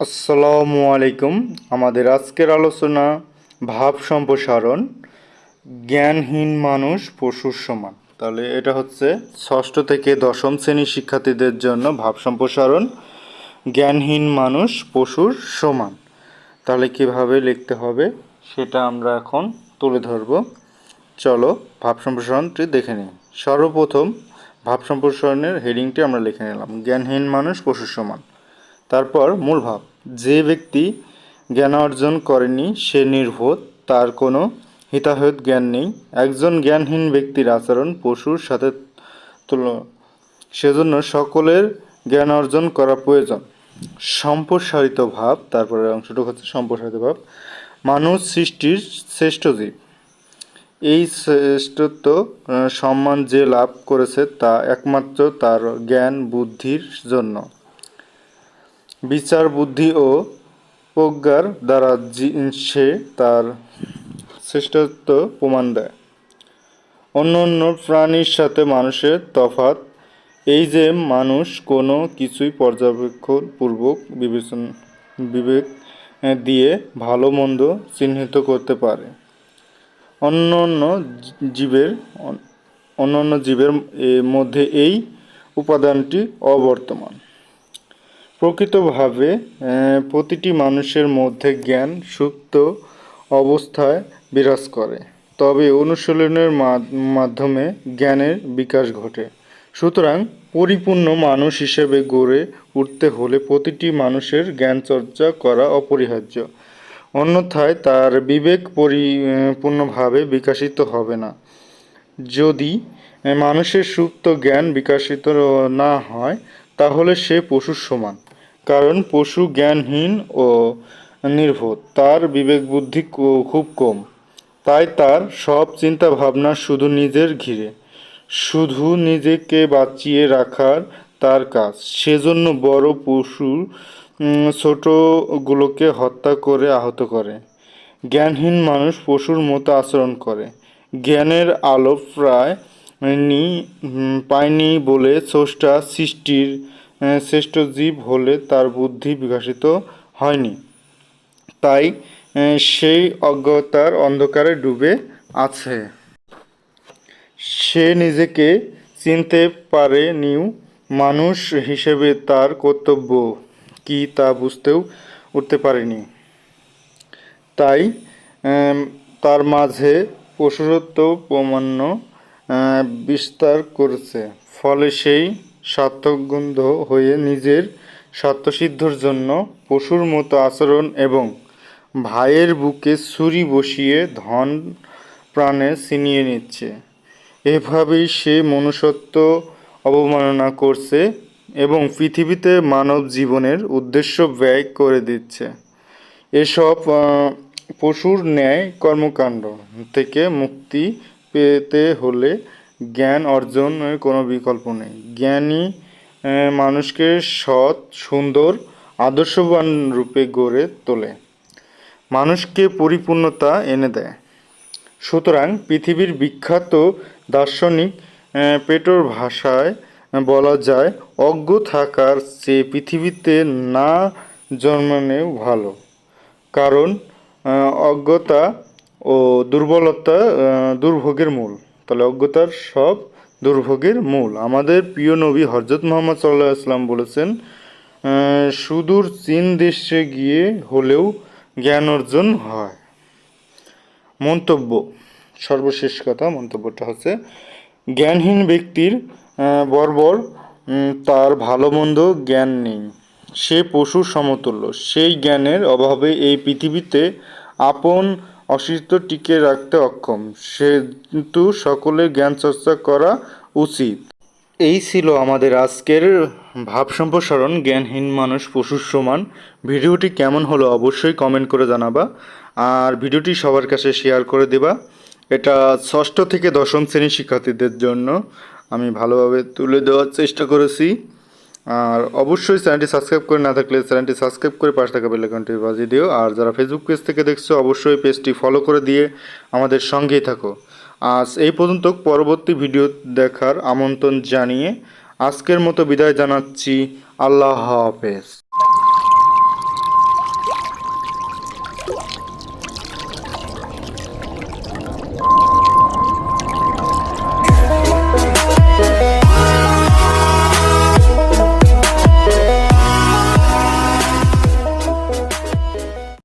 আসসালামু আলাইকুম। আমাদের আজকের আলোচনা ভাব সম্প্রসারণ, জ্ঞানহীন মানুষ, পশুর সমান। তাহলে এটা হচ্ছে ষষ্ঠ থেকে দশম শ্রেণির শিক্ষার্থীদের জন্য ভাব সম্প্রসারণ, জ্ঞানহীন মানুষ, পশুর সমান। তাহলে কীভাবে লিখতে হবে সেটা আমরা এখন তুলে ধরব। চলো ভাব সম্প্রসারণটি দেখে নিই। সর্বপ্রথম ভাব সম্প্রসারণের হেডিংটি আমরা লিখে নিলাম, জ্ঞানহীন মানুষ, পশুর সমান। তারপর মূল ভাব, যে ব্যক্তি জ্ঞান অর্জন করেনি, সে নির্বোধ, তার কোনো হিতাহিত জ্ঞান নেই। একজন জ্ঞানহীন ব্যক্তির আচরণ পশুর সাথে তুল সেজন্য সকলের জ্ঞান অর্জন করা প্রয়োজন। সম্প্রসারিত ভাব তারপরে অংশটুকু হচ্ছে সম্প্রসারিত ভাব, মানুষ সৃষ্টির শ্রেষ্ঠ জীব। এই শ্রেষ্ঠত্ব সম্মান যে লাভ করেছে তা একমাত্র তার জ্ঞান বুদ্ধির জন্য। বিচার বুদ্ধি ও প্রজ্ঞার দ্বারা সে তার শ্রেষ্ঠত্ব প্রমাণ দেয়। অন্য অন্য প্রাণীর সাথে মানুষের তফাৎ, এই যে মানুষ কোনো কিছুই পর্যবেক্ষণ পূর্বক বিবেচনা বিবেক দিয়ে ভালো মন্দ চিহ্নিত করতে পারে। অন্য অন্য জীবের অন্য অন্য জীবের মধ্যে এই উপাদানটি অবর্তমান। প্রকৃতভাবে প্রতিটি মানুষের মধ্যে জ্ঞান সুপ্ত অবস্থায় বিরাজ করে। তবে অনুশীলনের মাধ্যমে জ্ঞানের বিকাশ ঘটে। সুতরাং পরিপূর্ণ মানুষ হিসেবে গড়ে উঠতে হলে প্রতিটি মানুষের জ্ঞান চর্চা করা অপরিহার্য। অন্যথায় তার বিবেক পরিপূর্ণভাবে বিকাশিত হবে না। যদি মানুষের সুপ্ত জ্ঞান বিকাশিত না হয়, তাহলে সে পশুর সমান। কারণ পশু জ্ঞানহীন ও নির্ভর, তার বিবেক বুদ্ধি খুব কম। তাই তার সব চিন্তা ভাবনা শুধু নিজের ঘিরে। শুধু নিজেকে বাঁচিয়ে রাখার তার কাজ। সেজন্য বড় পশু ছোটগুলোকে হত্যা করে আহত করে। জ্ঞানহীন মানুষ পশুর মতো আচরণ করে। জ্ঞানের আলো প্রায় নি পায়নি বলে স্রষ্টা সৃষ্টির শ্রেষ্ঠ জীব হলে তার বুদ্ধি বিকশিত হয়নি। তাই সেই অজ্ঞতার অন্ধকারে ডুবে আছে। সে নিজেকে চিনতে পারে নিউ মানুষ হিসেবে তার কর্তব্য কি তা বুঝতেও উঠতে পারেনি। তাই তার মাঝে পশুরত্ব প্রমাণ্য বিস্তার করেছে। ফলে সেই স্বার্থগন্ধ হয়ে নিজের স্বার্থসিদ্ধর জন্য পশুর মতো আচরণ এবং ভাইয়ের বুকে ছুরি বসিয়ে ধন প্রাণে ছিনিয়ে নিচ্ছে। এভাবেই সে মনুষ্যত্ব অবমাননা করছে এবং পৃথিবীতে মানব জীবনের উদ্দেশ্য ব্যয় করে দিচ্ছে। এসব পশুর ন্যায় কর্মকাণ্ড থেকে মুক্তি পেতে হলে জ্ঞান অর্জনের কোনো বিকল্প নেই। জ্ঞানী আহ, মানুষকে সৎ সুন্দর আদর্শবান রূপে গড়ে তোলে। মানুষকে পরিপূর্ণতা এনে দেয়। সুতরাং পৃথিবীর বিখ্যাত দার্শনিক পেটোর ভাষায় বলা যায় অজ্ঞ থাকার চেয়ে পৃথিবীতে না জন্মানেও ভালো। কারণ অজ্ঞতা ও দুর্বলতা দুর্ভোগের মূল। তাহলে অজ্ঞতার সব দুর্ভোগের মূল। আমাদের প্রিয় নবী হজরত মোহাম্মদ সাল্লাহ ইসলাম বলেছেন সুদূর চীন দেশে গিয়ে হলেও জ্ঞান অর্জন হয়। মন্তব্য, সর্বশেষ কথা, মন্তব্যটা হচ্ছে, জ্ঞানহীন ব্যক্তির বর্বর তার ভালো মন্দ জ্ঞান নেই। সে পশুর সমতুল্য। সেই জ্ঞানের অভাবে এই পৃথিবীতে আপন অস্তিত্ব টিকে রাখতে অক্ষম। সে কিন্তু সকলের জ্ঞান চর্চা করা উচিত। এই ছিল আমাদের আজকের ভাব সম্প্রসারণ, জ্ঞানহীন মানুষ, পশুর সমান। ভিডিওটি কেমন হলো অবশ্যই কমেন্ট করে জানাবা। আর ভিডিওটি সবার কাছে শেয়ার করে দেবা। এটা ষষ্ঠ থেকে দশম শ্রেণির শিক্ষার্থীদের জন্য আমি ভালোভাবে তুলে দেওয়ার চেষ্টা করেছি। আর অবশ্যই চ্যানেলটি সাবস্ক্রাইব করে না থাকলে চ্যানেলটি সাবস্ক্রাইব করে পাশে থাকা বেলাইকনটি বাজিয়ে দিও। আর যারা ফেসবুক পেজ থেকে দেখছ, অবশ্যই পেজটি ফলো করে দিয়ে আমাদের সঙ্গেই থাকো। আজ এই পর্যন্ত, পরবর্তী ভিডিও দেখার আমন্ত্রণ জানিয়ে আজকের মতো বিদায় জানাচ্ছি। আল্লাহ হাফেজ।